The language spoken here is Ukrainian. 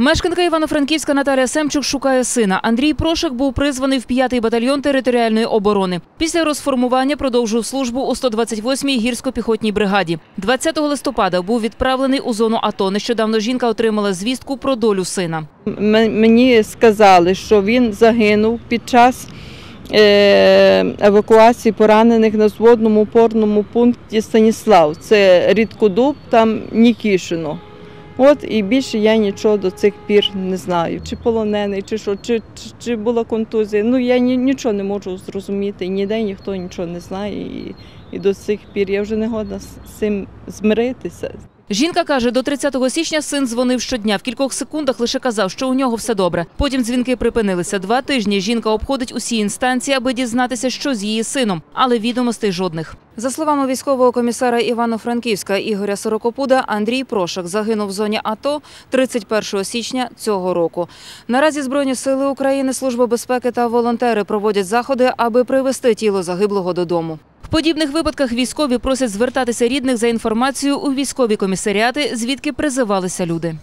Мешканка Івано-Франківська Наталія Семчук шукає сина. Андрій Прошик був призваний в 5-й батальйон територіальної оборони. Після розформування продовжив службу у 128-й гірсько-піхотній бригаді. 20 листопада був відправлений у зону АТО. Нещодавно жінка отримала звістку про долю сина. Мені сказали, що він загинув під час е, евакуації поранених на зводному опорному пункті Станіслав. Це Рідкодуб, там Нікішино. От і більше я нічого до цих пір не знаю. Чи полонений, чи що, чи, чи, чи була контузія. Ну я ні, нічого не можу зрозуміти. Ніде ніхто нічого не знає. І, і до цих пір я вже не годна з цим змиритися. Жінка каже, до 30 січня син дзвонив щодня. В кількох секундах лише казав, що у нього все добре. Потім дзвінки припинилися. Два тижні жінка обходить усі інстанції, аби дізнатися, що з її сином, але відомостей жодних. За словами військового комісара Івано-Франківська Ігоря Сорокопуда, Андрій Прошик загинув в зоні АТО 31 січня цього року. Наразі Збройні сили України, Служба безпеки та волонтери проводять заходи, аби привести тіло загиблого додому. В подібних випадках військові просять звертатися рідних за інформацією у військові комісаріати, звідки призивалися люди.